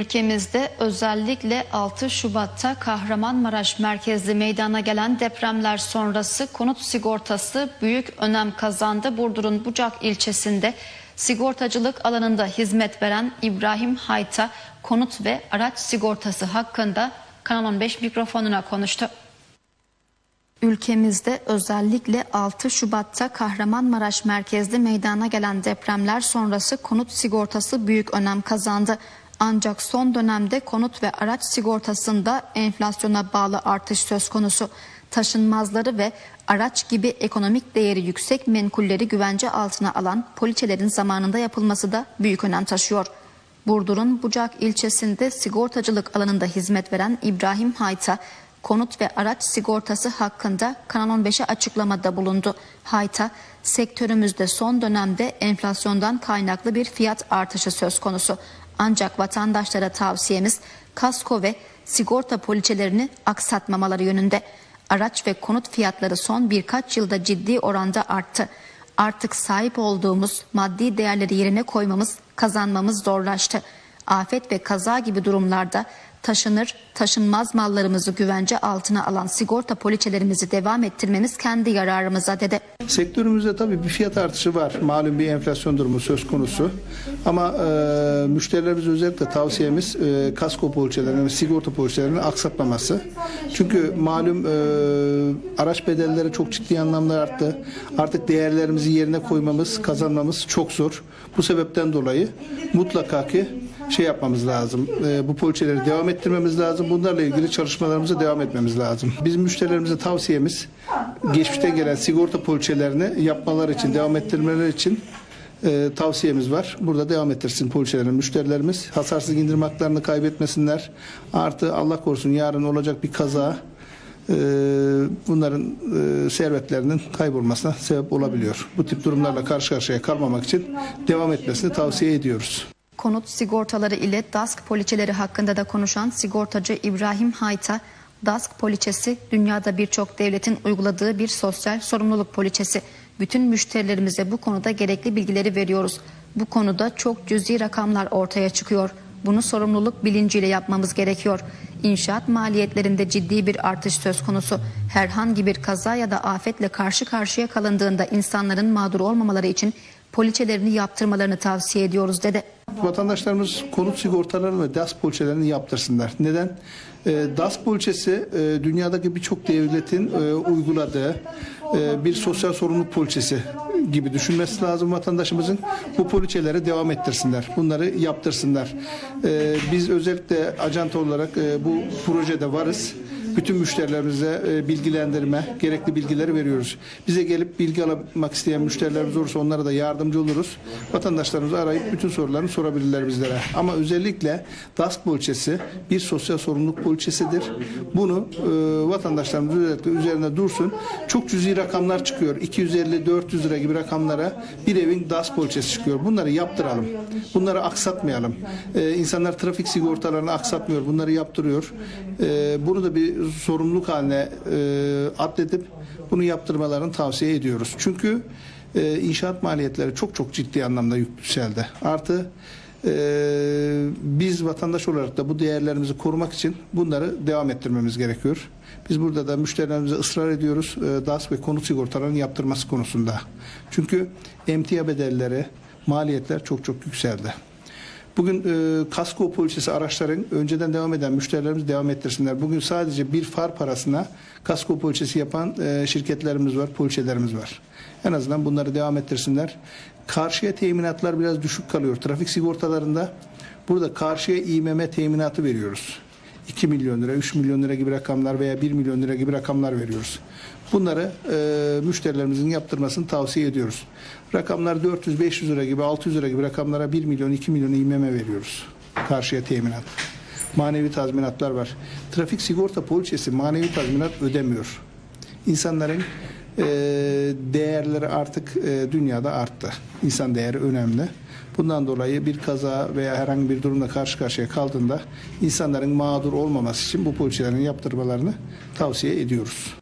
Ülkemizde özellikle 6 Şubat'ta Kahramanmaraş merkezli meydana gelen depremler sonrası konut sigortası büyük önem kazandı. Burdur'un Bucak ilçesinde sigortacılık alanında hizmet veren İbrahim Hayta konut ve araç sigortası hakkında Kanal 15 mikrofonuna konuştu. Ülkemizde özellikle 6 Şubat'ta Kahramanmaraş merkezli meydana gelen depremler sonrası konut sigortası büyük önem kazandı. Ancak son dönemde konut ve araç sigortasında enflasyona bağlı artış söz konusu. Taşınmazları ve araç gibi ekonomik değeri yüksek menkulleri güvence altına alan poliçelerin zamanında yapılması da büyük önem taşıyor. Burdur'un Bucak ilçesinde sigortacılık alanında hizmet veren İbrahim Hayta, konut ve araç sigortası hakkında Kanal 15'e açıklamada bulundu. Hayta, sektörümüzde son dönemde enflasyondan kaynaklı bir fiyat artışı söz konusu. Ancak vatandaşlara tavsiyemiz kasko ve sigorta poliçelerini aksatmamaları yönünde. Araç ve konut fiyatları son birkaç yılda ciddi oranda arttı. Artık sahip olduğumuz maddi değerleri yerine koymamız, kazanmamız zorlaştı. Afet ve kaza gibi durumlarda taşınır, taşınmaz mallarımızı güvence altına alan sigorta poliçelerimizi devam ettirmemiz kendi yararımıza dedi. Sektörümüzde tabii bir fiyat artışı var. Malum bir enflasyon durumu söz konusu. Ama e, müşterilerimiz özellikle tavsiyemiz e, kasko poliçelerinin ve sigorta poliçelerinin aksatmaması. Çünkü malum e, araç bedelleri çok ciddi anlamda arttı. Artık değerlerimizi yerine koymamız, kazanmamız çok zor. Bu sebepten dolayı mutlaka ki şey yapmamız lazım. E, bu poliçeleri devam ettirmemiz lazım. Bunlarla ilgili çalışmalarımıza devam etmemiz lazım. Bizim müşterilerimize tavsiyemiz geçmişte gelen sigorta poliçelerini yapmaları için, devam ettirmeleri için e, tavsiyemiz var. Burada devam ettirsin poliçelerin müşterilerimiz. Hasarsız indirim haklarını kaybetmesinler. Artı Allah korusun yarın olacak bir kaza e, bunların e, servetlerinin kaybolmasına sebep olabiliyor. Bu tip durumlarla karşı karşıya kalmamak için devam etmesini tavsiye ediyoruz. Konut sigortaları ile DASK poliçeleri hakkında da konuşan sigortacı İbrahim Hayta, DASK poliçesi dünyada birçok devletin uyguladığı bir sosyal sorumluluk poliçesi. Bütün müşterilerimize bu konuda gerekli bilgileri veriyoruz. Bu konuda çok cüzi rakamlar ortaya çıkıyor. Bunu sorumluluk bilinciyle yapmamız gerekiyor. İnşaat maliyetlerinde ciddi bir artış söz konusu. Herhangi bir kaza ya da afetle karşı karşıya kalındığında insanların mağdur olmamaları için poliçelerini yaptırmalarını tavsiye ediyoruz dedi. Vatandaşlarımız konut sigortalarını ve DAS poliçelerini yaptırsınlar. Neden? E, DAS poliçesi e, dünyadaki birçok devletin e, uyguladığı e, bir sosyal sorumluluk poliçesi gibi düşünmesi lazım vatandaşımızın. Bu poliçeleri devam ettirsinler. Bunları yaptırsınlar. E, biz özellikle acanta olarak bu projede varız. Bütün müşterilerimize e, bilgilendirme, gerekli bilgileri veriyoruz. Bize gelip bilgi almak isteyen müşterilerimiz olursa onlara da yardımcı oluruz. Vatandaşlarımızı arayıp bütün sorularını sorabilirler bizlere. Ama özellikle DASK poliçesi bir sosyal sorumluluk poliçesidir. Bunu e, vatandaşlarımız özellikle üzerine dursun. Çok cüzi rakamlar çıkıyor. 250-400 lira gibi rakamlara bir evin DASK poliçesi çıkıyor. Bunları yaptıralım. Bunları aksatmayalım. E, insanlar trafik sigortalarını aksatmıyor. Bunları yaptırıyor. E, bunu da bir sorumluluk haline e, atledip bunu yaptırmalarını tavsiye ediyoruz. Çünkü e, inşaat maliyetleri çok çok ciddi anlamda yükseldi. Artı e, biz vatandaş olarak da bu değerlerimizi korumak için bunları devam ettirmemiz gerekiyor. Biz burada da müşterilerimize ısrar ediyoruz e, DAS ve konut sigortalarının yaptırması konusunda. Çünkü emtia bedelleri, maliyetler çok çok yükseldi. Bugün e, kasko poliçesi araçların önceden devam eden müşterilerimiz devam ettirsinler. Bugün sadece bir far parasına kasko poliçesi yapan e, şirketlerimiz var, poliçelerimiz var. En azından bunları devam ettirsinler. Karşıya teminatlar biraz düşük kalıyor. Trafik sigortalarında burada karşıya İMM teminatı veriyoruz. 2 milyon lira, 3 milyon lira gibi rakamlar veya 1 milyon lira gibi rakamlar veriyoruz. Bunları e, müşterilerimizin yaptırmasını tavsiye ediyoruz. Rakamlar 400-500 lira gibi, 600 lira gibi rakamlara 1 milyon, 2 milyon İMM veriyoruz. Karşıya teminat. Manevi tazminatlar var. Trafik sigorta poliçesi manevi tazminat ödemiyor. İnsanların e, değerleri artık e, dünyada arttı. İnsan değeri önemli. Bundan dolayı bir kaza veya herhangi bir durumla karşı karşıya kaldığında insanların mağdur olmaması için bu poliçelerin yaptırmalarını tavsiye ediyoruz.